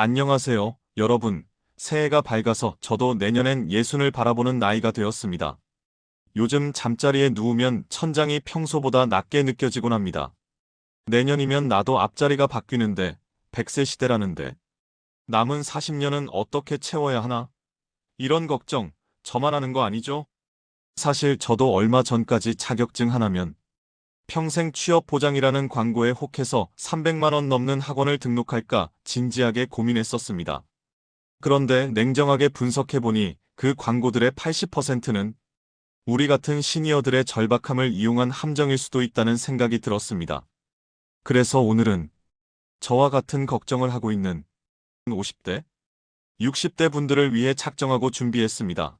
안녕하세요, 여러분. 새해가 밝아서 저도 내년엔 예순을 바라보는 나이가 되었습니다. 요즘 잠자리에 누우면 천장이 평소보다 낮게 느껴지곤 합니다. 내년이면 나도 앞자리가 바뀌는데 100세 시대라는데 남은 40년은 어떻게 채워야 하나? 이런 걱정 저만 하는 거 아니죠? 사실 저도 얼마 전까지 자격증 하나면 평생 취업 보장이라는 광고에 혹해서 300만 원 넘는 학원을 등록할까 진지하게 고민했었습니다. 그런데 냉정하게 분석해보니 그 광고들의 80%는 우리 같은 시니어들의 절박함을 이용한 함정일 수도 있다는 생각이 들었습니다. 그래서 오늘은 저와 같은 걱정을 하고 있는 50대, 60대 분들을 위해 작정하고 준비했습니다.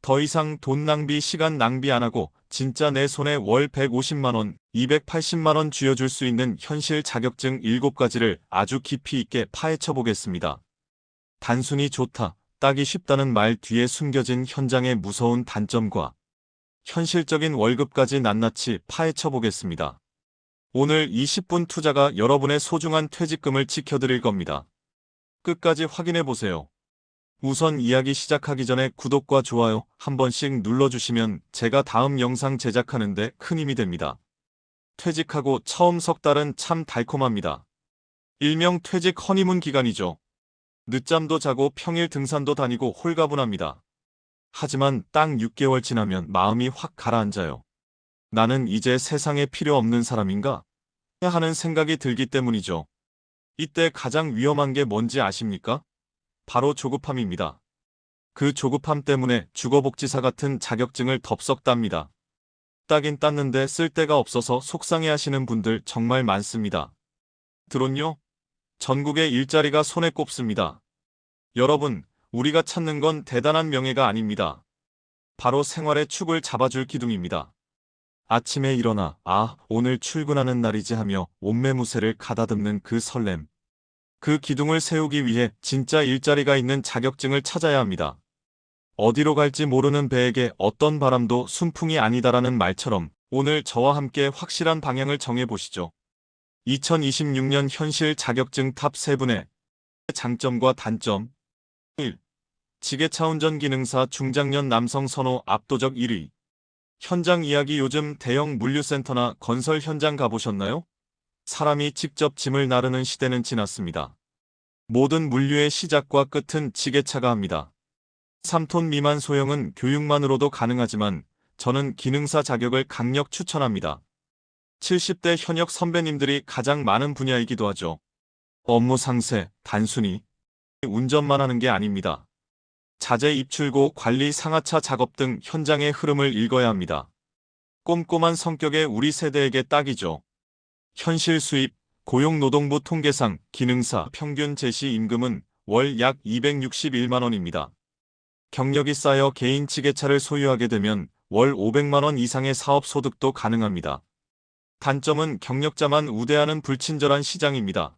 더 이상 돈 낭비, 시간 낭비 안 하고 진짜 내 손에 월 150만원, 280만원 쥐어줄 수 있는 현실 자격증 7가지를 아주 깊이 있게 파헤쳐 보겠습니다. 단순히 좋다, 따기 쉽다는 말 뒤에 숨겨진 현장의 무서운 단점과 현실적인 월급까지 낱낱이 파헤쳐 보겠습니다. 오늘 20분 투자가 여러분의 소중한 퇴직금을 지켜드릴 겁니다. 끝까지 확인해 보세요. 우선 이야기 시작하기 전에 구독과 좋아요 한 번씩 눌러주시면 제가 다음 영상 제작하는데 큰 힘이 됩니다. 퇴직하고 처음 석 달은 참 달콤합니다. 일명 퇴직 허니문 기간이죠. 늦잠도 자고 평일 등산도 다니고 홀가분합니다. 하지만 딱 6개월 지나면 마음이 확 가라앉아요. 나는 이제 세상에 필요 없는 사람인가? 하는 생각이 들기 때문이죠. 이때 가장 위험한 게 뭔지 아십니까? 바로 조급함입니다. 그 조급함 때문에 주거복지사 같은 자격증을 덥석 땁니다. 따긴 땄는데 쓸 데가 없어서 속상해 하시는 분들 정말 많습니다. 드론요? 전국의 일자리가 손에 꼽습니다. 여러분, 우리가 찾는 건 대단한 명예가 아닙니다. 바로 생활의 축을 잡아줄 기둥입니다. 아침에 일어나 아 오늘 출근하는 날이지 하며 옷매무새를 가다듬는 그 설렘. 그 기둥을 세우기 위해 진짜 일자리가 있는 자격증을 찾아야 합니다. 어디로 갈지 모르는 배에게 어떤 바람도 순풍이 아니다라는 말처럼 오늘 저와 함께 확실한 방향을 정해보시죠. 2026년 현실 자격증 탑 3분의 장점과 단점 1. 지게차 운전 기능사 중장년 남성 선호 압도적 1위 현장 이야기 요즘 대형 물류센터나 건설 현장 가보셨나요? 사람이 직접 짐을 나르는 시대는 지났습니다. 모든 물류의 시작과 끝은 지게차가 합니다. 3톤 미만 소형은 교육만으로도 가능하지만 저는 기능사 자격을 강력 추천합니다. 70대 현역 선배님들이 가장 많은 분야이기도 하죠. 업무 상세, 단순히 운전만 하는 게 아닙니다. 자재 입출고 관리 상하차 작업 등 현장의 흐름을 읽어야 합니다. 꼼꼼한 성격의 우리 세대에게 딱이죠. 현실 수입, 고용노동부 통계상 기능사 평균 제시 임금은 월 약 261만원입니다. 경력이 쌓여 개인 지게차를 소유하게 되면 월 500만원 이상의 사업 소득도 가능합니다. 단점은 경력자만 우대하는 불친절한 시장입니다.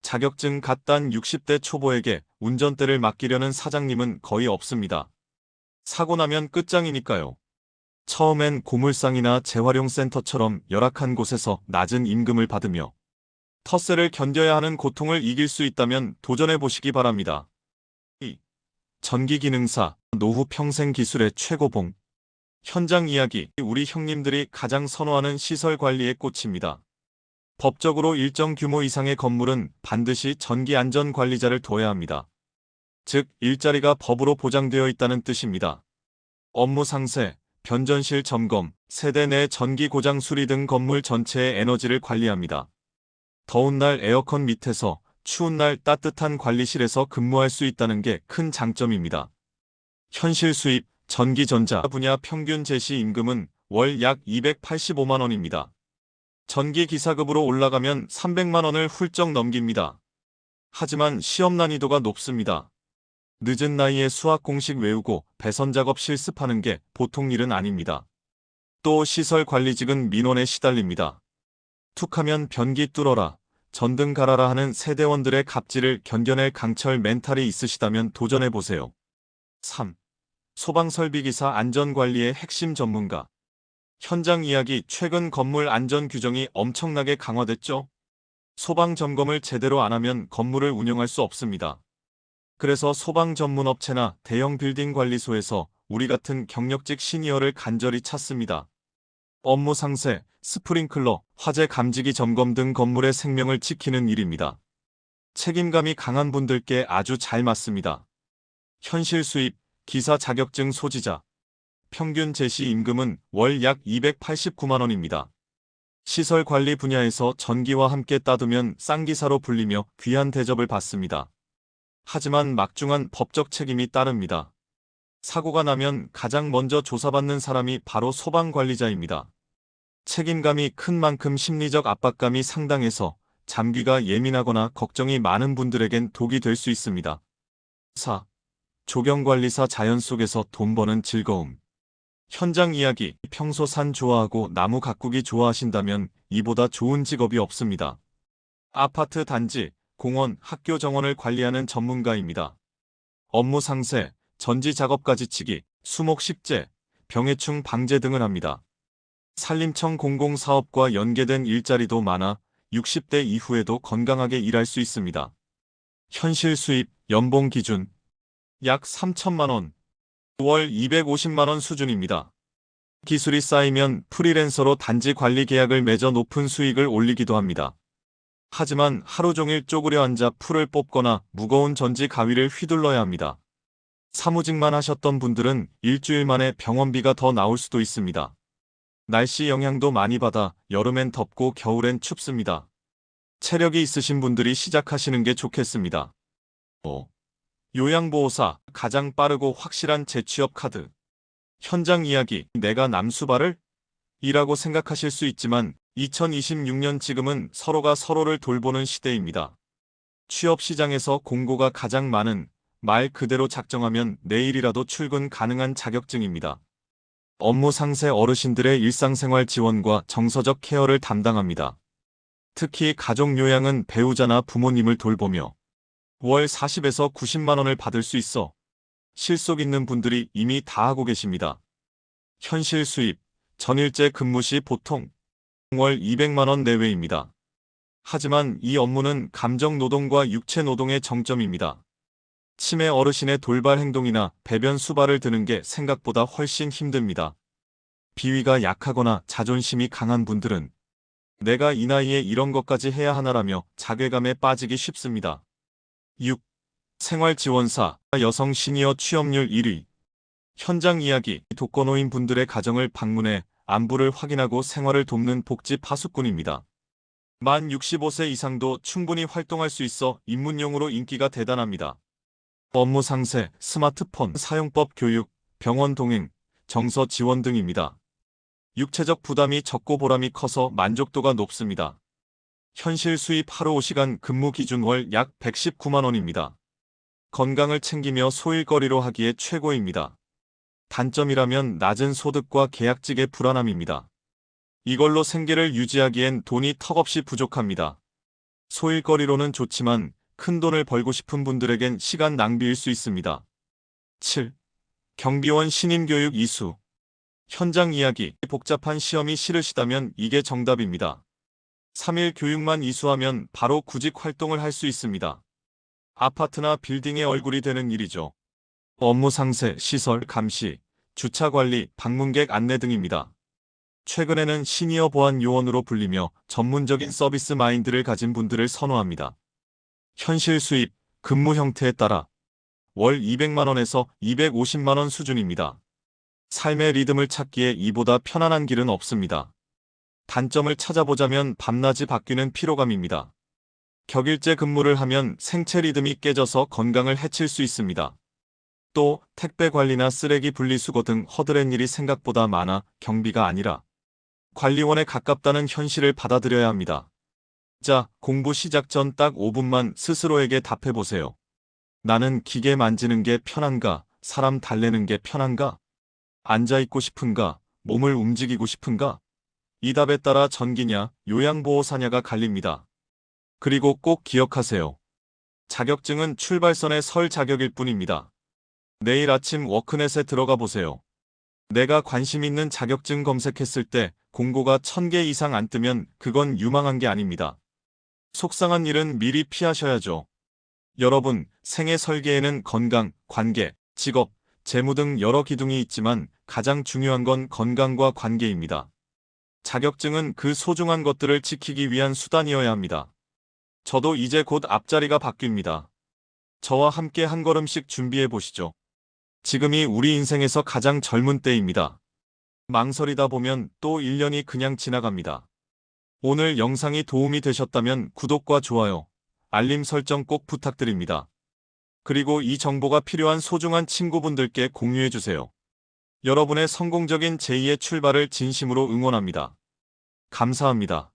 자격증 갓 단 60대 초보에게 운전대를 맡기려는 사장님은 거의 없습니다. 사고 나면 끝장이니까요. 처음엔 고물상이나 재활용센터처럼 열악한 곳에서 낮은 임금을 받으며 텃세를 견뎌야 하는 고통을 이길 수 있다면 도전해 보시기 바랍니다. 2. 전기기능사, 노후 평생 기술의 최고봉. 현장 이야기, 우리 형님들이 가장 선호하는 시설 관리의 꽃입니다. 법적으로 일정 규모 이상의 건물은 반드시 전기 안전 관리자를 둬야 합니다. 즉, 일자리가 법으로 보장되어 있다는 뜻입니다. 업무 상세, 변전실 점검, 세대 내 전기 고장 수리 등 건물 전체의 에너지를 관리합니다. 더운 날 에어컨 밑에서 추운 날 따뜻한 관리실에서 근무할 수 있다는 게 큰 장점입니다. 현실 수입, 전기전자 분야 평균 제시 임금은 월 약 285만원입니다. 전기 기사급으로 올라가면 300만 원을 훌쩍 넘깁니다. 하지만 시험 난이도가 높습니다. 늦은 나이에 수학 공식 외우고 배선 작업 실습하는 게 보통 일은 아닙니다. 또 시설 관리직은 민원에 시달립니다. 툭하면 변기 뚫어라, 전등 갈아라 하는 세대원들의 갑질을 견뎌낼 강철 멘탈이 있으시다면 도전해보세요. 3. 소방설비기사 안전관리의 핵심 전문가 현장 이야기 최근 건물 안전 규정이 엄청나게 강화됐죠? 소방 점검을 제대로 안 하면 건물을 운영할 수 없습니다. 그래서 소방 전문 업체나 대형 빌딩 관리소에서 우리 같은 경력직 시니어를 간절히 찾습니다. 업무 상세, 스프링클러, 화재 감지기 점검 등 건물의 생명을 지키는 일입니다. 책임감이 강한 분들께 아주 잘 맞습니다. 현실 수입, 기사 자격증 소지자. 평균 제시 임금은 월 약 289만 원입니다. 시설 관리 분야에서 전기와 함께 따두면 쌍기사로 불리며 귀한 대접을 받습니다. 하지만 막중한 법적 책임이 따릅니다. 사고가 나면 가장 먼저 조사받는 사람이 바로 소방관리자입니다. 책임감이 큰 만큼 심리적 압박감이 상당해서 잠귀가 예민하거나 걱정이 많은 분들에겐 독이 될 수 있습니다. 4. 조경관리사 자연 속에서 돈 버는 즐거움. 현장 이야기, 평소 산 좋아하고 나무 가꾸기 좋아하신다면 이보다 좋은 직업이 없습니다. 아파트 단지, 공원, 학교 정원을 관리하는 전문가입니다. 업무 상세, 전지 작업까지 치기, 수목 식재, 병해충 방제 등을 합니다. 산림청 공공사업과 연계된 일자리도 많아 60대 이후에도 건강하게 일할 수 있습니다. 현실 수입, 연봉 기준 약 3천만 원, 월 250만 원 수준입니다. 기술이 쌓이면 프리랜서로 단지 관리 계약을 맺어 높은 수익을 올리기도 합니다. 하지만 하루 종일 쪼그려 앉아 풀을 뽑거나 무거운 전지 가위를 휘둘러야 합니다. 사무직만 하셨던 분들은 일주일 만에 병원비가 더 나올 수도 있습니다. 날씨 영향도 많이 받아 여름엔 덥고 겨울엔 춥습니다. 체력이 있으신 분들이 시작하시는 게 좋겠습니다. 5. 요양보호사, 가장 빠르고 확실한 재취업 카드. 현장 이야기, 내가 남수발을? 이라고 생각하실 수 있지만 2026년 지금은 서로가 서로를 돌보는 시대입니다. 취업 시장에서 공고가 가장 많은 말 그대로 작정하면 내일이라도 출근 가능한 자격증입니다. 업무 상세 어르신들의 일상생활 지원과 정서적 케어를 담당합니다. 특히 가족 요양은 배우자나 부모님을 돌보며 월 40에서 90만 원을 받을 수 있어 실속 있는 분들이 이미 다 하고 계십니다. 현실 수입, 전일제 근무 시 보통 월 200만 원 내외입니다. 하지만 이 업무는 감정 노동과 육체 노동의 정점입니다. 치매 어르신의 돌발 행동이나 배변 수발을 드는 게 생각보다 훨씬 힘듭니다. 비위가 약하거나 자존심이 강한 분들은 내가 이 나이에 이런 것까지 해야 하나라며 자괴감에 빠지기 쉽습니다. 6. 생활지원사 여성 시니어 취업률 1위 현장 이야기 독거노인 분들의 가정을 방문해 안부를 확인하고 생활을 돕는 복지 파수꾼입니다. 만 65세 이상도 충분히 활동할 수 있어 입문용으로 인기가 대단합니다. 업무 상세, 스마트폰 사용법 교육, 병원 동행, 정서 지원 등입니다. 육체적 부담이 적고 보람이 커서 만족도가 높습니다. 현실 수입 하루 5시간 근무 기준 월 약 119만 원입니다. 건강을 챙기며 소일거리로 하기에 최고입니다. 단점이라면 낮은 소득과 계약직의 불안함입니다. 이걸로 생계를 유지하기엔 돈이 턱없이 부족합니다. 소일거리로는 좋지만 큰 돈을 벌고 싶은 분들에겐 시간 낭비일 수 있습니다. 7. 경비원 신임교육 이수 현장 이야기 복잡한 시험이 싫으시다면 이게 정답입니다. 3일 교육만 이수하면 바로 구직 활동을 할 수 있습니다. 아파트나 빌딩의 얼굴이 되는 일이죠. 업무 상세, 시설, 감시, 주차 관리, 방문객 안내 등입니다. 최근에는 시니어 보안 요원으로 불리며 전문적인 서비스 마인드를 가진 분들을 선호합니다. 현실 수입, 근무 형태에 따라 월 200만원에서 250만원 수준입니다. 삶의 리듬을 찾기에 이보다 편안한 길은 없습니다. 단점을 찾아보자면 밤낮이 바뀌는 피로감입니다. 격일제 근무를 하면 생체 리듬이 깨져서 건강을 해칠 수 있습니다. 또 택배 관리나 쓰레기 분리수거 등 허드렛 일이 생각보다 많아 경비가 아니라 관리원에 가깝다는 현실을 받아들여야 합니다. 자, 공부 시작 전 딱 5분만 스스로에게 답해보세요. 나는 기계 만지는 게 편한가? 사람 달래는 게 편한가? 앉아있고 싶은가? 몸을 움직이고 싶은가? 이 답에 따라 전기냐, 요양보호사냐가 갈립니다. 그리고 꼭 기억하세요. 자격증은 출발선의 설 자격일 뿐입니다. 내일 아침 워크넷에 들어가 보세요. 내가 관심 있는 자격증 검색했을 때 공고가 1000개 이상 안 뜨면 그건 유망한 게 아닙니다. 속상한 일은 미리 피하셔야죠. 여러분, 생애 설계에는 건강, 관계, 직업, 재무 등 여러 기둥이 있지만 가장 중요한 건 건강과 관계입니다. 자격증은 그 소중한 것들을 지키기 위한 수단이어야 합니다. 저도 이제 곧 앞자리가 바뀝니다. 저와 함께 한 걸음씩 준비해 보시죠. 지금이 우리 인생에서 가장 젊은 때입니다. 망설이다 보면 또 1년이 그냥 지나갑니다. 오늘 영상이 도움이 되셨다면 구독과 좋아요, 알림 설정 꼭 부탁드립니다. 그리고 이 정보가 필요한 소중한 친구분들께 공유해 주세요. 여러분의 성공적인 제2의 출발을 진심으로 응원합니다. 감사합니다.